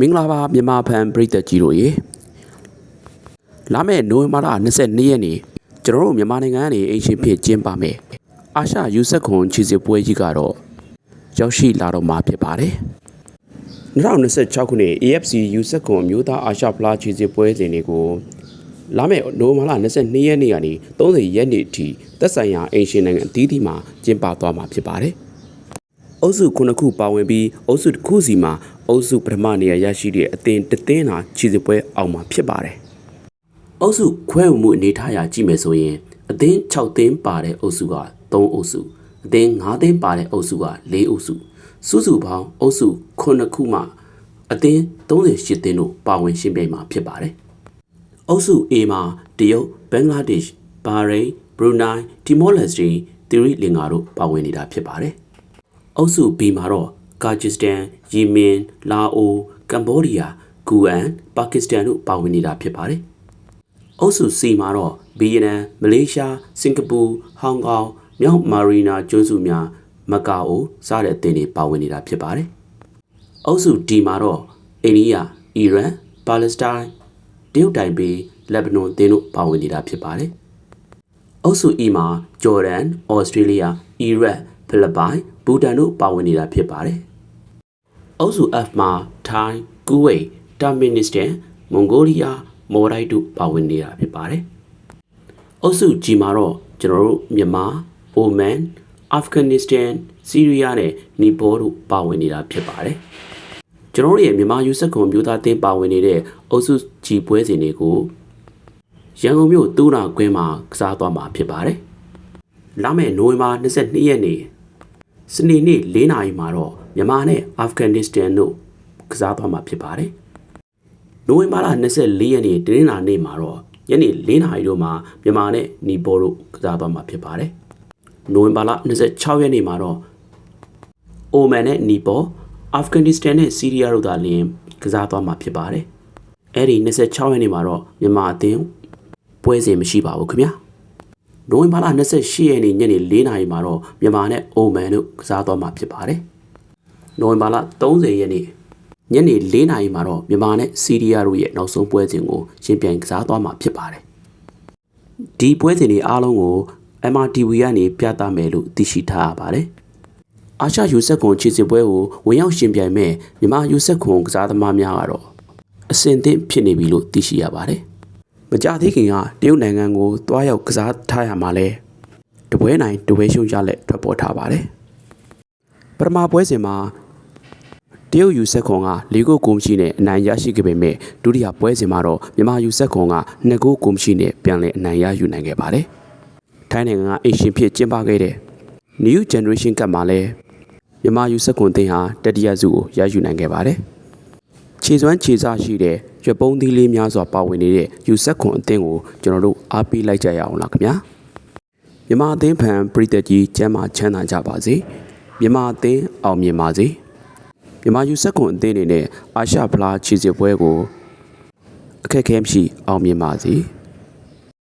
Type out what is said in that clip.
မင်္ဂလာပါမြန်မာဖန်ပရိသတ်ကြီးတို့ရေလာမယ့်နိုဝင်ဘာလ22ရက်နေ့ကျွန်တော်တို့မြန်မာနိုင်ငံကနေအင်ရှင်ဖြစ်ကျင်းပမယ်အာရှယူဆက်ခွန်ချီစစ်ပွဲကြီးကတော့ရောက်ရှိလာတော့မှာဖြစ်ပါတယ်2026ခုနှစ် AFC ယူဆက်ခွန်မျိုးသားအာရှဖလားချီစစ်ပွဲစဉ်တွေကိုလာမယ့်နိုဝင်ဘာလ22ရက်နေ့ကနေ30ရက်နေ့အထိသက်ဆိုင်ရာအင်ရှင်နိုင်ငံအသီးသီးမှာကျင်းပသွားမှာဖြစ်ပါတယ် အုပ်စုခုနှစ်ခုပါဝင်ပြီးအုပ်စုတစ်ခုစီမှာအုပ်စုပထမနေရာရရှိတဲ့အသင်းတစ်သင်းသာခြေစပွဲအောင်မှာဖြစ်ပါတယ်။အုပ်စုခွဲဝေမှုအနေထားအရကြည့်မယ်ဆိုရင်အသင်း6သင်းပါတဲ့အုပ်စုက3အုပ်စုအသင်း5သင်းပါတဲ့အုပ်စုက4အုပ်စုစုစုပေါင်းအုပ်စု9ခုမှအသင်း38သင်းတို့ပါဝင်ရှင်းပြိုင်မှာဖြစ်ပါတယ်။အုပ်စု A မှာတရုတ်ဘင်္ဂလားဒေ့ရှ်ဘာရိန်းဘရူနိုင်းတီမောလက်စတီသီရိလင်္ကာတို့ပါဝင်နေတာဖြစ်ပါတယ်။ အုပ်စု B မှာတော့ကာဂျစ်စတန်ယီမင်လာအိုကမ်ဘောဒီးယားဂူအန်ပါကစ္စတန်တို့ပါဝင်နေတာဖြစ်ပါတယ်။အုပ်စု C မှာတော့ဗီယက်နမ်မလေးရှားစင်ကာပူဟောင်ကောင်မြောက်မာရီနာကျွန်းစုများမကာအိုစတဲ့အသင်းတွေပါဝင်နေတာဖြစ်ပါတယ်။အုပ်စု D မှာတော့အိန္ဒိယ၊အီရန်၊ပါလက်စတိုင်း၊တရုတ်တိုင်ပေလက်ဘနွန်တင်းတို့ပါဝင်နေတာဖြစ်ပါတယ်။အုပ်စု E မှာဂျော်ဒန်၊ဩစတြေးလျ၊အီရတ်၊ ဖိလစ်ပိုင်၊ဘူတန်တို့ပါဝင်နေတာဖြစ်ပါတယ်။အုပ်စု F မှာထိုင်း၊ကူဝိတ်၊တာမင်နစ္စတန်၊မွန်ဂိုလီးယား၊မော်ရိုက်တို့ပါဝင်နေတာဖြစ်ပါတယ်။အုပ်စု G မှာတော့ကျွန်တော်တို့မြန်မာ၊အိုမန်၊အာဖဂန်နစ္စတန်၊ဆီးရီးယားနဲ့နီပေါတို့ပါဝင်နေတာဖြစ်ပါတယ်။ကျွန်တော်တို့ရဲ့မြန်မာယူဆက်ကွန်ပျူတာတင်းပါဝင်နေတဲ့အုပ်စုကြီးပွဲစဉ်တွေကိုရန်ကုန်မြို့တူနာကွင်းမှာကစားသွားမှာဖြစ်ပါတယ်။လာမယ့်နိုဝင်ဘာ22ရက်နေ့ စနေနေ့၄နာရီမှာတော့မြန်မာနဲ့အာဖဂန်နစ္စတန်တို့ကစားသွားမှာဖြစ်ပါတယ်။နိုဝင်ဘာလ24ရက်နေ့တနင်္လာနေ့မှာတော့ညနေ၄နာရီတို့မှာမြန်မာနဲ့နီပေါတို့ကစားသွားမှာဖြစ်ပါတယ်။နိုဝင်ဘာလ26ရက်နေ့မှာတော့အိုမန်နဲ့နီပေါအာဖဂန်နစ္စတန်နဲ့ဆီးရီးယားတို့သာလျှင်ကစားသွားမှာဖြစ်ပါတယ်။အဲ့ဒီ26ရက်နေ့မှာတော့မြန်မာအသင်းပွဲစဉ်မရှိပါဘူးခင်ဗျာ။ နိုဝင်ဘာလ28ရက်နေ့ညနေ4နာရီမှာတော့မြန်မာနဲ့အိုမန်တို့ကစားသွားမှာဖြစ်ပါတယ်။နိုဝင်ဘာလ30ရက်နေ့ညနေ4နာရီမှာတော့မြန်မာနဲ့ဆီးရီးယားတို့ရဲ့နောက်ဆုံးပွဲစဉ်ကိုရှင်ပြိုင်ကစားသွားမှာဖြစ်ပါတယ်။ဒီပွဲစဉ်တွေအားလုံးကို MRTV ကနေပြသမယ်လို့သိရှိထားရပါတယ်။အာရှယူဆက်ခွန်ခြေစစ်ပွဲကိုဝင်ရောက်ရှင်ပြိုင်မဲ့မြန်မာယူဆက်ခွန်ကစားသမားများကတော့အဆင်သင့်ဖြစ်နေပြီလို့သိရှိရပါတယ်။ မကြသေးခင်ကတရုတ်နိုင်ငံကိုတွားရောက်ကစားထားရမှာလဲတပွဲနိုင်တပွဲရှုံးရလက်ထွက်ပေါ်ထားပါတယ်။ပထမပွဲစဉ်မှာတရုတ်ယူဆက်ခွန်က၄ဂိုးကိုမရှိနဲ့အနိုင်ရရှိခဲ့ပေမဲ့ဒုတိယပွဲစဉ်မှာတော့မြန်မာယူဆက်ခွန်က2ဂိုးကိုမရှိနဲ့ပြန်လည်အနိုင်ရယူနိုင်ခဲ့ပါတယ်။ထိုင်းနိုင်ငံကအိရှင်ဖြစ်ကျင်းပခဲ့တဲ့ New Generation Cup မှာလည်းမြန်မာယူဆက်ကွန်တင်ဟာတတိယစုကိုရယူနိုင်ခဲ့ပါတယ်။ ခြေစွမ်းခြေစားရှိတဲ့ရွက်ပုံးသီးလေးများစွာပါဝင်နေတဲ့ယူဆက်ကွန်အသင်းကိုကျွန်တော်တို့အားပေးလိုက်ကြရအောင်လားခင်ဗျာ။မြန်မာအသင်းဖန်ပြည်သက်ကြီးကျမ်းမာချမ်းသာကြပါစေ။မြန်မာအသင်းအောင်မြင်ပါစေ။မြန်မာယူဆက်ကွန်အသင်းအနေနဲ့အာရှဖလားခြေစစ်ပွဲကိုအခက်အခဲမရှိအောင်မြင်ပါစေ။